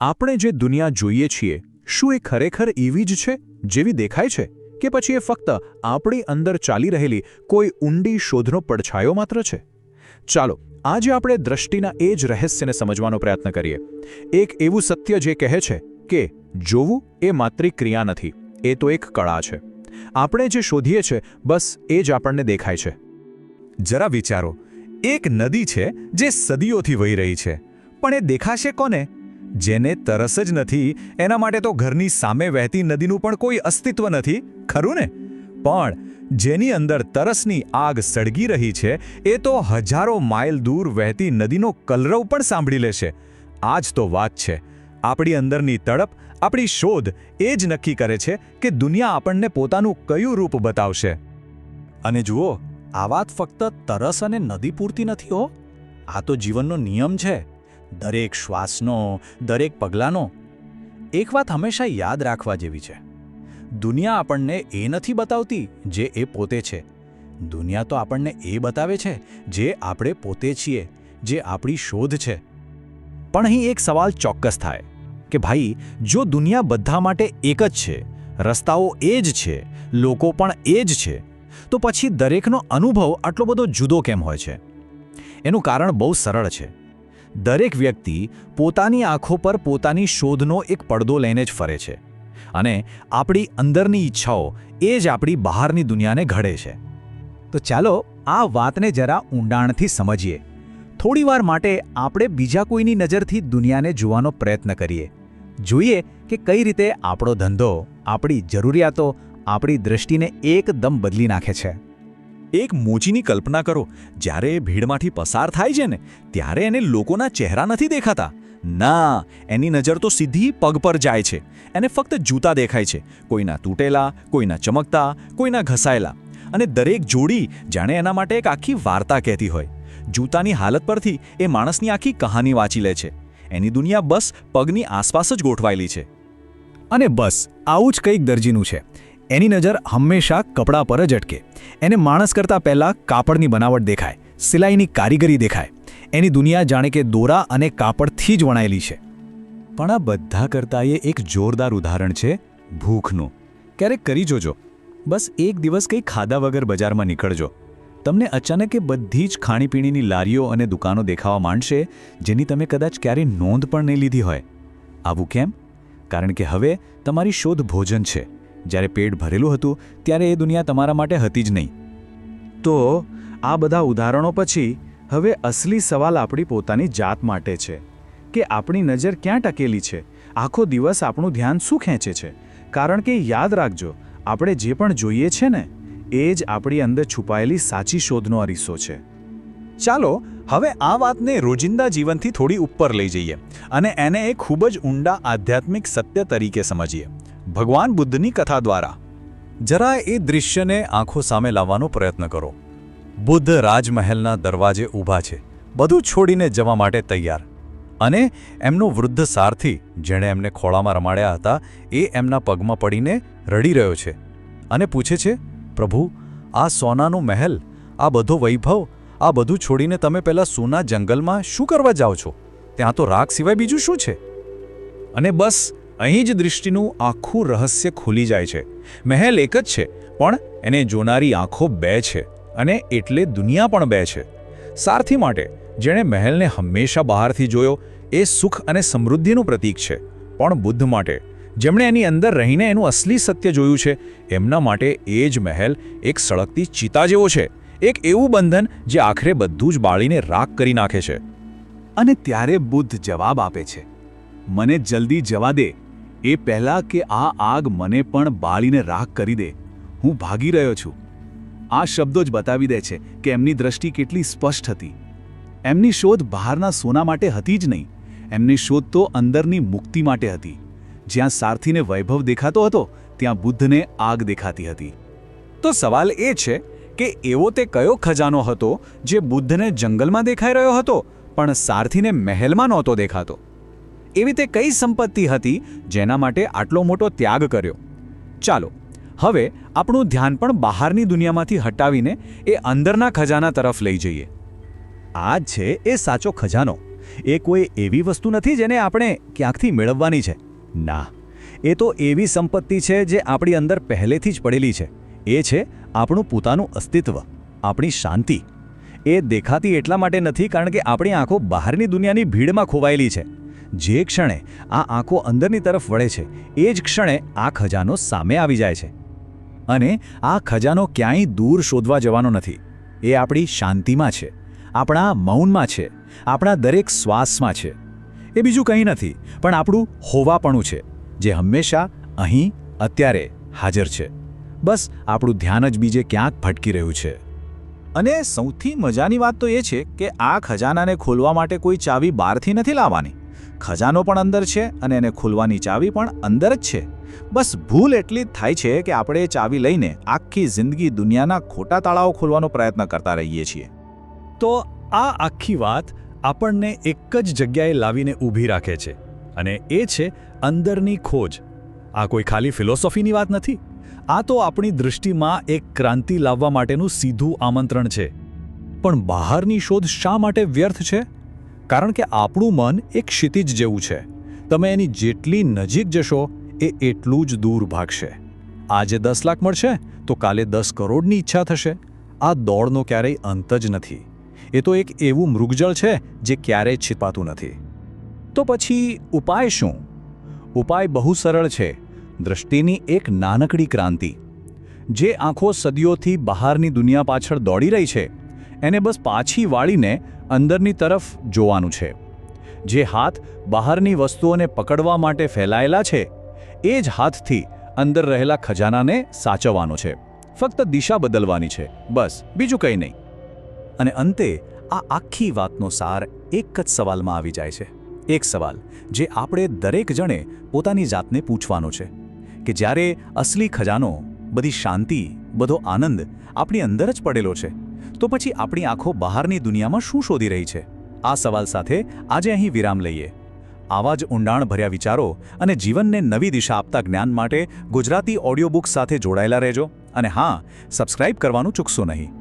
આપણે જે દુનિયા જોઈએ છીએ, શું એ ખરેખર એવી જ છે, જેવી દેખાય છે, કે પછી એ ફક્ત આપણી અંદર ચાલી રહેલી કોઈ ઊંડી શોધનો પડછાયો માત્ર છે? ચાલો, આજે આપણે દ્રષ્ટિના એ જ રહસ્યને સમજવાનો પ્રયત્ન કરીએ. એક એવું સત્ય જે કહે છે કે, જોવું એ માત્ર ક્રિયા નથી, એ તો એક કળા છે. આપણે જે શોધીએ છે, બસ એ જ આપણને દેખાય છે. જરા વિચારો, એક નદી છે જે સદીઓથી વહી રહી છે, પણ એ દેખાશે કોને? જેને તરસ જ નથી, એના માટે તો ઘરની સામે વહેતી નદીનું પણ કોઈ અસ્તિત્વ નથી, ખરું ને? પણ જેની અંદર તરસની આગ સળગી રહી છે, એ તો હજારો માઇલ દૂર વહેતી નદીનો કલરવ પણ સાંભળી લેશે. આ જ તો વાત છે. આપણી અંદરની તડપ, આપણી શોધ એ જ નક્કી કરે છે કે દુનિયા આપણને પોતાનું કયું રૂપ બતાવશે. અને જુઓ, આ વાત ફક્ત તરસ અને નદી પૂરતી નથી હો. આ તો જીવનનો નિયમ છે. દરેક શ્વાસનો, દરેક પગલાંનો. એક વાત હંમેશા યાદ રાખવા જેવી છે. દુનિયા આપણને એ નથી બતાવતી જે એ પોતે છે. દુનિયા તો આપણને એ બતાવે છે જે આપણે પોતે છીએ, જે આપણી શોધ છે. પણ અહીં એક સવાલ ચોક્કસ થાય કે ભાઈ, જો દુનિયા બધા માટે એક જ છે, રસ્તાઓ એ જ છે, લોકો પણ એ જ છે, તો પછી દરેકનો અનુભવ આટલો બધો જુદો કેમ હોય છે? એનું કારણ બહુ સરળ છે. દરેક વ્યક્તિ પોતાની આંખો પર પોતાની શોધનો એક પડદો લઈને જ ફરે છે. અને આપણી અંદરની ઈચ્છાઓ એ જ આપણી બહારની દુનિયાને ઘડે છે. તો ચાલો આ વાતને જરા ઊંડાણથી સમજીએ. થોડીવાર માટે આપણે બીજા કોઈની નજરથી દુનિયાને જોવાનો પ્રયત્ન કરીએ. જોઈએ કે કઈ રીતે આપણો ધંધો, આપણી જરૂરિયાતો, આપણી દૃષ્ટિને એકદમ બદલી નાખે છે. એક મોચીની કલ્પના કરો. જ્યારે એ ભીડમાંથી પસાર થાય છે ને, ત્યારે એને લોકોના ચહેરા નથી દેખાતા. ના, એની નજર તો સીધી પગ પર જાય છે. એને ફક્ત જૂતા દેખાય છે. કોઈના તૂટેલા, કોઈના ચમકતા, કોઈના ઘસાયેલા. અને દરેક જોડી જાણે એના માટે એક આખી વાર્તા કહેતી હોય. જૂતાની હાલત પરથી એ માણસની આખી કહાની વાંચી લે છે. એની દુનિયા બસ પગની આસપાસ જ ગોઠવાયેલી છે. અને બસ, આવું જ કંઈક દરજીનું છે. એની નજર હંમેશા કપડાં પર જ અટકે. એને માણસ કરતાં પહેલાં કાપડની બનાવટ દેખાય, સિલાઈની કારીગરી દેખાય. એની દુનિયા જાણે કે દોરા અને કાપડથી જ વણાયેલી છે. પણ આ બધા કરતાં એ એક જોરદાર ઉદાહરણ છે ભૂખનું. ક્યારેક કરી જોજો. બસ એક દિવસ કંઈ ખાધા વગર બજારમાં નીકળજો. તમને અચાનક એ બધી જ ખાણીપીણીની લારીઓ અને દુકાનો દેખાવા માંડશે, જેની તમે કદાચ ક્યારેય નોંધ પણ નહીં લીધી હોય. આવું કેમ? કારણ કે હવે તમારી શોધ ભોજન છે. જ્યારે પેટ ભરેલું હતું, ત્યારે એ દુનિયા તમારા માટે હતી જ નહીં. તો આ બધા ઉદાહરણો પછી હવે અસલી સવાલ આપણી પોતાની જાત માટે છે, કે આપણી નજર ક્યાં ટકેલી છે, આખો દિવસ આપણું ધ્યાન શું ખેંચે છે? કારણ કે યાદ રાખજો, આપણે જે પણ જોઈએ છે ને, એ જ આપણી અંદર છુપાયેલી સાચી શોધનો અરીસો છે. ચાલો, હવે આ વાતને રોજિંદા જીવનથી થોડી ઉપર લઈ જઈએ અને એને એક ખૂબ જ ઊંડા આધ્યાત્મિક સત્ય તરીકે સમજીએ. ભગવાન બુદ્ધની કથા દ્વારા. જરા એ દૃશ્યને આંખો સામે લાવવાનો પ્રયત્ન કરો. બુદ્ધ રાજમહેલના દરવાજે ઊભા છે. બધું છોડીને જવા માટે તૈયાર. અને એમનો વૃદ્ધ સારથી, જેણે એમને ખોળામાં રમાડ્યા હતા, એ એમના પગમાં પડીને રડી રહ્યો છે. અને પૂછે છે, પ્રભુ, આ સોનાનો મહેલ, આ બધો વૈભવ, આ બધું છોડીને તમે પહેલાં સોના જંગલમાં શું કરવા જાઓ છો? ત્યાં તો રાગ સિવાય બીજું શું છે? અને બસ અહીં જ દૃષ્ટિનું આખું રહસ્ય ખુલી જાય છે. મહેલ એક જ છે, પણ એને જોનારી આંખો બે છે અને એટલે દુનિયા પણ બે છે. સારથી માટે, જેણે મહેલને હંમેશા બહારથી જોયો, એ સુખ અને સમૃદ્ધિનું પ્રતીક છે. પણ બુદ્ધ માટે, જેમણે એની અંદર રહીને એનું અસલી સત્ય જોયું છે, એમના માટે એ જ મહેલ એક સળગતી ચિતા જેવો છે, એક એવું બંધન જે આખરે બધું જ બાળીને રાખ કરી નાખે છે. અને ત્યારે બુદ્ધ જવાબ આપે છે, મને જલ્દી જવા દે એ પહેલાં કે આ આગ મને પણ બાળીને રાખ કરી દે. હું ભાગી રહ્યો છું. આ શબ્દો જ બતાવી દે છે કે એમની દ્રષ્ટિ કેટલી સ્પષ્ટ હતી. એમની શોધ બહારના સોના માટે હતી જ નહીં. એમની શોધ તો અંદરની મુક્તિ માટે હતી. જ્યાં સારથીને વૈભવ દેખાતો હતો, ત્યાં બુદ્ધને આગ દેખાતી હતી. તો સવાલ એ છે કે એવો તે કયો ખજાનો હતો જે બુદ્ધને જંગલમાં દેખાઈ રહ્યો હતો, પણ સારથીને મહેલમાં નહોતો દેખાતો? એવી તે કઈ સંપત્તિ હતી જેના માટે આટલો મોટો ત્યાગ કર્યો? ચાલો, હવે આપણું ધ્યાન પણ બહારની દુનિયામાંથી હટાવીને એ અંદરના ખજાના તરફ લઈ જઈએ. આ જ છે એ સાચો ખજાનો. એ કોઈ એવી વસ્તુ નથી જેને આપણે ક્યાંકથી મેળવવાની છે. ના, એ તો એવી સંપત્તિ છે જે આપણી અંદર પહેલેથી જ પડેલી છે. એ છે આપણું પોતાનું અસ્તિત્વ, આપણી શાંતિ. એ દેખાતી એટલા માટે નથી કારણ કે આપણી આંખો બહારની દુનિયાની ભીડમાં ખોવાયેલી છે. જે ક્ષણે આ આંખો અંદરની તરફ વળે છે, એ જ ક્ષણે આ ખજાનો સામે આવી જાય છે. અને આ ખજાનો ક્યાંય દૂર શોધવા જવાનો નથી. એ આપણી શાંતિમાં છે, આપણા મૌનમાં છે, આપણા દરેક શ્વાસમાં છે. એ બીજું કંઈ નથી, પણ આપણું હોવાપણું છે, જે હંમેશા અહીં અત્યારે હાજર છે. બસ, આપણું ધ્યાન જ બીજે ક્યાંક ભટકી રહ્યું છે. અને સૌથી મજાની વાત તો એ છે કે આ ખજાનાને ખોલવા માટે કોઈ ચાવી બહારથી નથી લાવવાની. ખજાનો પણ અંદર છે અને એને ખોલવાની ચાવી પણ અંદર જ છે. બસ ભૂલ એટલી જ થાય છે કે આપણે ચાવી લઈને આખી જિંદગી દુનિયાના ખોટા તાળાઓ ખોલવાનો પ્રયત્ન કરતા રહીએ છીએ. તો આ આખી વાત આપણને એક જ જગ્યાએ લાવીને ઊભી રાખે છે અને એ છે અંદરની ખોજ. આ કોઈ ખાલી ફિલોસોફીની વાત નથી? આ તો આપણી દૃષ્ટિમાં એક ક્રાંતિ લાવવા માટેનું સીધું આમંત્રણ છે. પણ બહારની શોધ શા માટે વ્યર્થ છે? કારણ કે આપણું મન એક ક્ષિતિજ જેવું છે. તમે એની જેટલી નજીક જશો, એ એટલું જ દૂર ભાગશે. આજે દસ લાખ મળશે, તો કાલે દસ કરોડની ઈચ્છા થશે. આ દોડનો ક્યારેય અંત જ નથી. એ તો એક એવું મૃગજળ છે, જે ક્યારેય છિપાતું નથી. તો પછી ઉપાય શું? ઉપાય બહુ સરળ છે. દૃષ્ટિની એક નાનકડી ક્રાંતિ. જે આંખો સદીઓથી બહારની દુનિયા પાછળ દોડી રહી છે, એને બસ પાછી વાળીને અંદરની તરફ જોવાનું છે. જે હાથ બહારની વસ્તુઓને પકડવા માટે ફેલાયેલા છે, એ જ હાથથી અંદર રહેલા ખજાનાને સાચવવાનો છે. ફક્ત દિશા બદલવાની છે, બસ, બીજું કંઈ નહીં. અને અંતે આ આખી વાતનો સાર એક જ સવાલમાં આવી જાય છે. એક સવાલ, જે આપણે દરેક જણે પોતાની જાતને પૂછવાનો છે. કે જ્યારે અસલી ખજાનો, બધી શાંતિ, બધો આનંદ આપણી અંદર જ પડેલો છે, તો પછી આપણી આંખો બહારની દુનિયામાં શું શોધી રહી છે? આ સવાલ સાથે આજે અહીં વિરામ લઈએ. આવા જ ઊંડાણભર્યા વિચારો અને જીવનને નવી દિશા આપતા જ્ઞાન માટે ગુજરાતી ઓડિયો બુક સાથે જોડાયેલા રહેજો. અને હા, સબસ્ક્રાઇબ કરવાનું ચૂકશો નહીં.